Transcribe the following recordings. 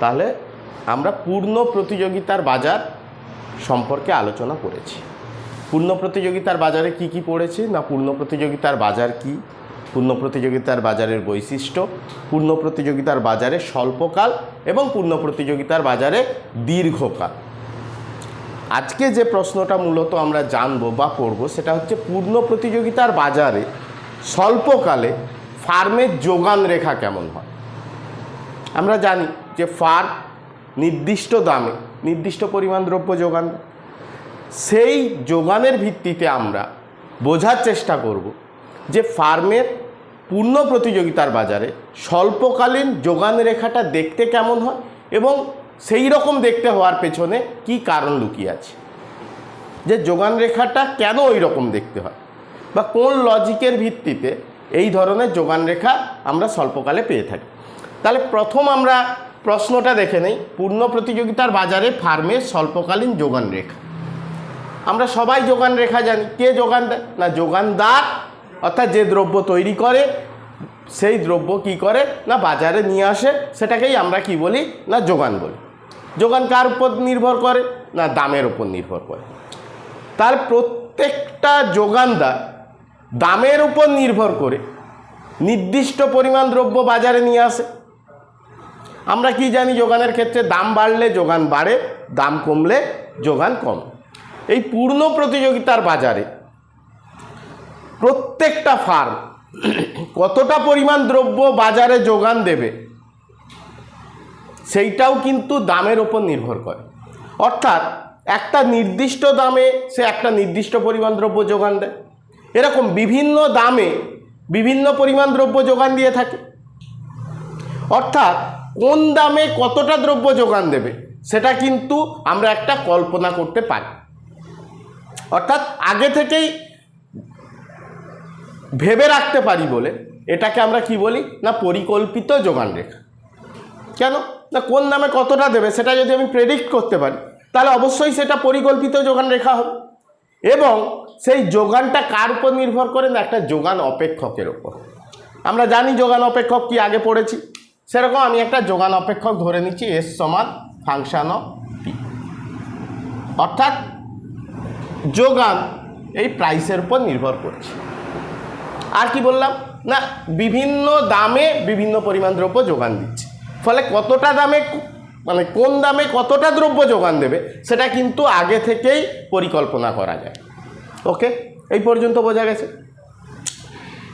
তাহলে আমরা পূর্ণ প্রতিযোগিতার বাজার সম্পর্কে আলোচনা করেছি। পূর্ণ প্রতিযোগিতার বাজারে কি কি পড়েছে না পূর্ণ প্রতিযোগিতার বাজার কি? পূর্ণ প্রতিযোগিতার বাজারের বৈশিষ্ট্য, পূর্ণ প্রতিযোগিতার বাজারে স্বল্পকাল এবং পূর্ণ প্রতিযোগিতার বাজারে দীর্ঘকাল। আজকে যে প্রশ্নটা মূলত আমরা জানব বা পড়ব সেটা হচ্ছে পূর্ণ প্রতিযোগিতার বাজারে স্বল্পকালে ফার্মের যোগান রেখা কেমন হয়? আমরা জানি যে ফার্ম নির্দিষ্ট দামে, নির্দিষ্ট পরিমাণ দ্রব্য যোগান, সেই যোগানের ভিত্তিতে আমরা বোঝার চেষ্টা করব যে ফার্মের পূর্ণ প্রতিযোগিতার বাজারে স্বল্পকালীন যোগান রেখাটা দেখতে কেমন হয় এবং সেই রকম দেখতে হওয়ার পেছনে কি কারণ লুকিয়ে আছে? যে যোগান রেখাটা কেন ওই রকম দেখতে হয়? বা কোন লজিকের ভিত্তিতে এই ধরনের যোগান রেখা আমরা স্বল্পকালে পেয়ে থাকি? তাহলে প্রথম আমরা প্রশ্নটা দেখে নেই। পূর্ণ প্রতিযোগিতার বাজারে ফার্মের স্বল্পকালীন যোগান রেখা। আমরা সবাই যোগান রেখা জানি। কে যোগান দেয়? না, যোগানদার, অর্থাৎ যে দ্রব্য তৈরি করে, সেই দ্রব্য কি করে? না, বাজারে নিয়ে আসে। সেটাকেই আমরা কি বলি? না, যোগান বলি। যোগান কার উপর নির্ভর করে? না, দামের উপর নির্ভর করে। তার প্রত্যেকটা যোগানদার দামের উপর নির্ভর করে নির্দিষ্ট পরিমাণ দ্রব্য বাজারে নিয়ে আসে। আমরা কি জানি যোগানের ক্ষেত্রে দাম বাড়লে যোগান বাড়ে, দাম কমলে যোগান কম। এই পূর্ণ প্রতিযোগিতার বাজারে প্রত্যেকটা ফার্ম কতটা পরিমাণ দ্রব্য বাজারে যোগান দেবে, সেইটাও কিন্তু দামের ওপর নির্ভর করে। অর্থাৎ একটা নির্দিষ্ট দামে সে একটা নির্দিষ্ট পরিমাণ দ্রব্য যোগান দেয়। এরকম বিভিন্ন দামে বিভিন্ন পরিমাণ দ্রব্য যোগান দিয়ে থাকে। অর্থাৎ কোন দামে কতটা দ্রব্য যোগান দেবে, সেটা কিন্তু আমরা একটা কল্পনা করতে পারি। অর্থাৎ আগে থেকেই ভেবে রাখতে পারি বলে এটাকে আমরা কি বলি? না, পরিকল্পিত যোগান রেখা। কেন? না, কোন দামে কতটা দেবে সেটা যদি আমি প্রেডিক্ট করতে পারি, তাহলে অবশ্যই সেটা পরিকল্পিত যোগান রেখা হবে। এবং সেই যোগানটা কার উপর নির্ভর করে? না, একটা যোগান অপেক্ষকের ওপর আমরা জানি যোগান অপেক্ষক কি আগে পড়েছি। সেরকম আমি একটা যোগান অপেক্ষক ধরে নিচ্ছি এস সমান ফাংশন অফ পি অর্থাৎ যোগান এই প্রাইসের উপর নির্ভর করছে। আর কি বললাম? না, বিভিন্ন দামে বিভিন্ন পরিমাণ দ্রব্য যোগান দিচ্ছে। ফলে কতটা দামে মানে কোন দামে কতটা দ্রব্য যোগান দেবে, সেটা কিন্তু আগে থেকেই পরিকল্পনা করা যায়। ওকে এই পর্যন্ত বোঝা গেছে?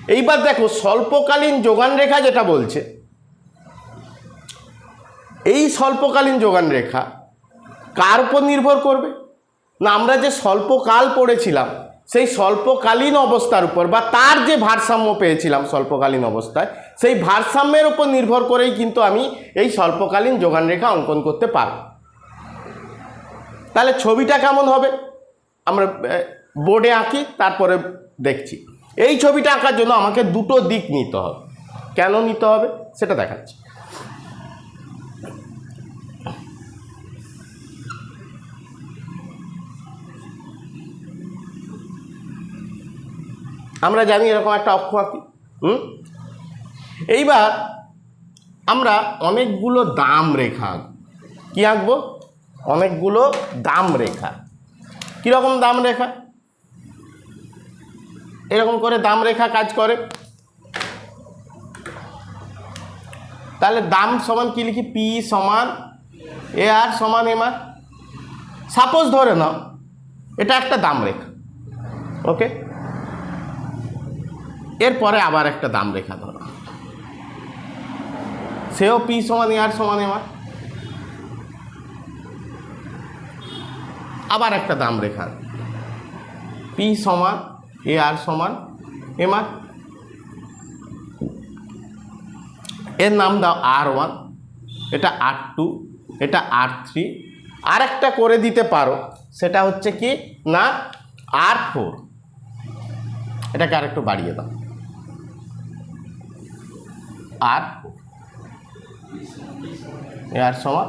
এইবার দেখো, স্বল্পকালীন যোগান রেখা যেটা বলছে এই স্বল্পকালীন যোগান রেখা কার উপর নির্ভর করবে? না, আমরা যে স্বল্পকাল পড়েছিলাম, সেই স্বল্পকালীন অবস্থার উপর বা তার যে ভারসাম্য পেয়েছিলাম স্বল্পকালীন অবস্থায়, সেই ভারসাম্যের উপর নির্ভর করেই কিন্তু আমি এই স্বল্পকালীন যোগান রেখা অঙ্কন করতে পারব। তাহলে ছবিটা কেমন হবে? আমরা বোর্ডে আঁকি, তারপরে দেখছি। এই ছবিটা আঁকার জন্য আমাকে দুটো দিক নিতে হবে। কেন নিতে হবে? সেটা দেখাচ্ছি। আমরা জানি এরকম একটা অক্ষ আঁকি হুম? এইবার আমরা অনেকগুলো দাম রেখা আঁকব। কী আঁকবো? অনেকগুলো দাম রেখা। কীরকম দাম রেখা? এরকম করে দাম রেখা কাজ করে। তাহলে দাম সমান কি লিখি? পি সমান এ আর সমান এম আর। সাপোজ ধরে নাও, এটা একটা দাম রেখা, ওকে? এরপরে আবার একটা দাম রেখা ধরো। সেও পি সমান আর সমান এম আর আবার একটা দাম রেখা। পি সমান, এ আর সমান এম আর এর নাম দাও আর ওয়ান, এটা আর টু, এটা আর থ্রি। আর একটা করে দিতে পারো, সেটা হচ্ছে কি? না, আর ফোর। এটাকে আর একটু বাড়িয়ে দাও। আর আর সমান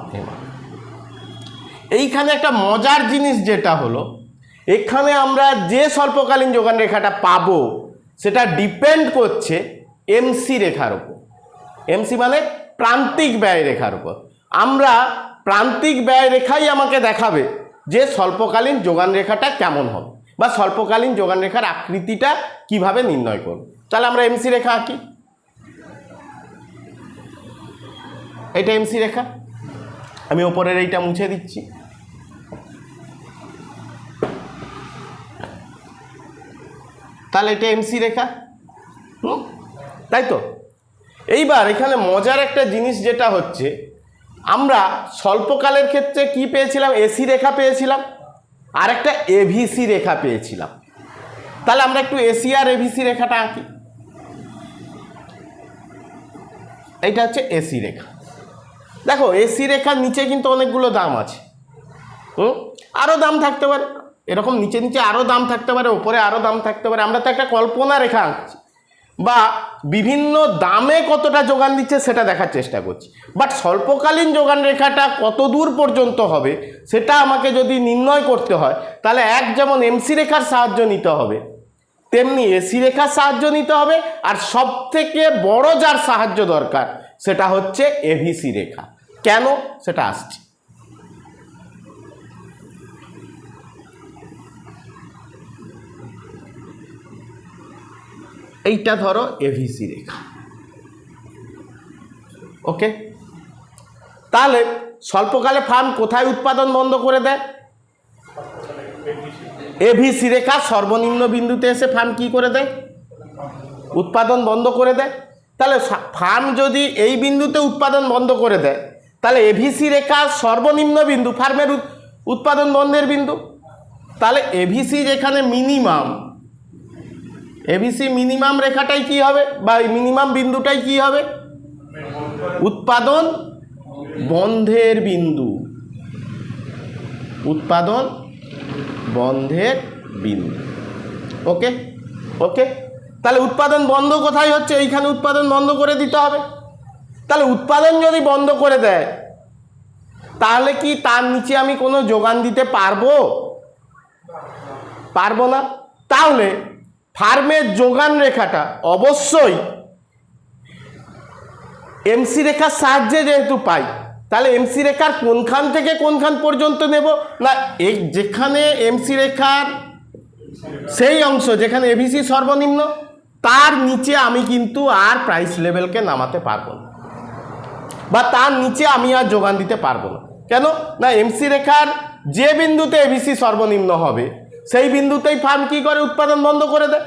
এইখানে একটা মজার জিনিস যেটা হলো, এখানে আমরা যে স্বল্পকালীন যোগান রেখাটা পাবো, সেটা ডিপেন্ড করছে এমসি রেখার উপর। এমসি মানে প্রান্তিক ব্যয় রেখার উপর। আমরা প্রান্তিক ব্যয় রেখাই আমাকে দেখাবে যে স্বল্পকালীন যোগান রেখাটা কেমন হবে, বা স্বল্পকালীন যোগান রেখার আকৃতিটা কীভাবে নির্ণয় করব। তাহলে আমরা এমসি রেখা আঁকি। এটা এমসি রেখা। আমি ওপরের এইটা মুছে দিচ্ছি। তাহলে এটা এমসি রেখা। হুম? তাই তো? এইবার এখানে মজার একটা জিনিস যেটা হচ্ছে, আমরা স্বল্পকালের ক্ষেত্রে কি পেয়েছিলাম? এসি রেখা পেয়েছিলাম। আর একটা এভিসি রেখা পেয়েছিলাম। তাহলে আমরা একটু এসি আর এভিসি রেখাটা আঁকি। এইটা হচ্ছে এসি রেখা। দেখো, এসি রেখার নিচে কিন্তু অনেকগুলো দাম আছে। হুম? আরও দাম থাকতে পারে। এরকম নিচে নিচে আরও দাম থাকতে পারে, ওপরে আরও দাম থাকতে পারে। আমরা তো একটা কল্পনা রেখা আঁকছি। বা বিভিন্ন দামে কতটা যোগান দিচ্ছে সেটা দেখার চেষ্টা করছি। বাট স্বল্পকালীন যোগান রেখাটা কত দূর পর্যন্ত হবে সেটা আমাকে যদি নির্ণয় করতে হয়, তাহলে এক যেমন এমসি রেখার সাহায্য নিতে হবে, তেমনি এসি রেখার সাহায্য নিতে হবে, আর সব থেকে বড় যার সাহায্য দরকার সেটা হচ্ছে এভিসি রেখা। কেন? সেটা আসছে। এইটা ধরো এভিসি রেখা। ওকে? তাহলে স্বল্পকালে ফার্ম কোথায় উৎপাদন বন্ধ করে দেয়? এভিসি রেখা সর্বনিম্ন বিন্দুতে এসে ফার্ম কি করে দেয়? উৎপাদন বন্ধ করে দেয়। তাহলে ফার্ম যদি এই বিন্দুতে উৎপাদন বন্ধ করে দেয়, তাহলে এভিসি রেখা সর্বনিম্ন বিন্দু ফার্মের উৎপাদন বন্ধের বিন্দু। তাহলে এভিসি যেখানে মিনিমাম এভিসি মিনিমাম রেখাটাই কি হবে? বা মিনিমাম বিন্দুটাই কি হবে? উৎপাদন বন্ধের বিন্দু। উৎপাদন বন্ধের বিন্দু। ওকে ওকে তাহলে উৎপাদন বন্ধ কোথায় হচ্ছে? এইখানে উৎপাদন বন্ধ করে দিতে হবে। তাহলে উৎপাদন যদি বন্ধ করে দেয়, তাহলে কি তার নিচে আমি কোনো যোগান দিতে পারব? পারব না। তাহলে ফার্মের যোগান রেখাটা অবশ্যই এমসি রেখার সাহায্যে যেহেতু পাই, তাহলে এমসি রেখার কোনখান থেকে কোনখান পর্যন্ত নেব? না যেখানে এমসি রেখার সেই অংশ, যেখানে এভিসি সর্বনিম্ন তার নিচে আমি কিন্তু আর প্রাইস লেভেলকে নামাতে পারব না। বা তার নিচে আমি আর যোগান দিতে পারব না। কেন? না এমসি রেখার যে বিন্দুতে এবিসি সর্বনিম্ন হবে, সেই বিন্দুতেই ফার্ম কি করে উৎপাদন বন্ধ করে দেয়?